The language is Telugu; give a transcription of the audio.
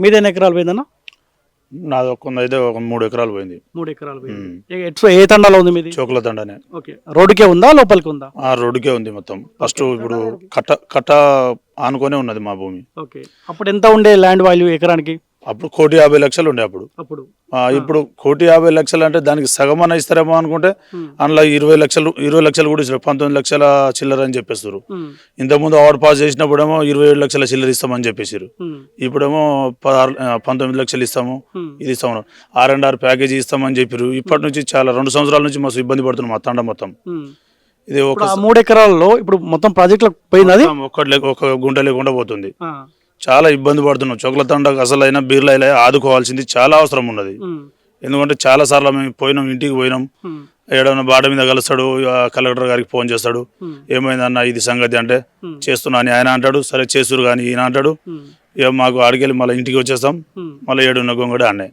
మీది ఎన్ని ఎకరాలు పోయిందన్న? నాది ఒక అయితే ఒక మూడు ఎకరాలు పోయింది. మూడు ఎకరాలు పోయింది. ఏ- ఎట్లా ఏ తండాలో ఉంది మీది? చోకుల తండనే. ఓకే. రోడ్డుకే ఉందా లోపలికి ఉందా? ఆ రోడ్డుకే ఉంది మొత్తం. ఫస్ట్ ఇప్పుడు కట్ట కట్ట ఆనుకొనే ఉన్నది మా భూమి. ఓకే. అప్పుడు ఎంత ఉండే ల్యాండ్ వాల్యూ ఎకరానికి? అప్పుడు కోటి యాభై లక్షలు ఉండే అప్పుడు అప్పుడు ఇప్పుడు కోటి యాభై లక్షలు అంటే దానికి సగం అన్న ఇస్తారేమో అనుకుంటే. అందులో ఇరవై లక్షలు ఇరవై లక్షలు కూడా ఇస్తారు పంతొమ్మిది లక్షల చిల్లర అని చెప్పేస్తారు. ఇంతకుముందు అవార్డు పాస్ చేసినప్పుడేమో ఇరవై ఏడు లక్షల చిల్లర ఇస్తామని చెప్పేసారు. ఇప్పుడేమో పదహారు పంతొమ్మిది లక్షలు ఇస్తాము. ఇది ఇస్తాము ఆర్ అండ్ ఆర్ ప్యాకేజీ ఇస్తామని చెప్పారు ఇప్పటి నుంచి చాలా రెండు సంవత్సరాల నుంచి మస్తు ఇబ్బంది పడుతున్నాం మా తండ మొత్తం. ఇది ఒక మూడు ఎకరాల్లో ఇప్పుడు మొత్తం ప్రాజెక్టులకు ఒక్కటి లేక ఒక గుంట లేకుండా పోతుంది. చాలా ఇబ్బంది పడుతున్నాం చొక్కల తండకు అసలు అయినా బీర్లు అయినా ఆదుకోవాల్సింది చాలా అవసరం ఉన్నది. ఎందుకంటే చాలా సార్లు మేము పోయినాం ఇంటికి పోయినాం ఉమ్. ఏడన్నా బాట మీద కలుస్తాడు కలెక్టర్ గారికి ఫోన్ చేస్తాడు. ఏమైందన్న ఇది సంగతి అంటే. చేస్తున్నా అని ఆయన అంటాడు సరే చేస్తురు కానీ ఈయన అంటాడు. ఇక మాకు ఆడికెళ్ళి మళ్ళీ ఇంటికి వచ్చేస్తాం. మళ్ళీ ఏడున్న గొంగడి అన్నే.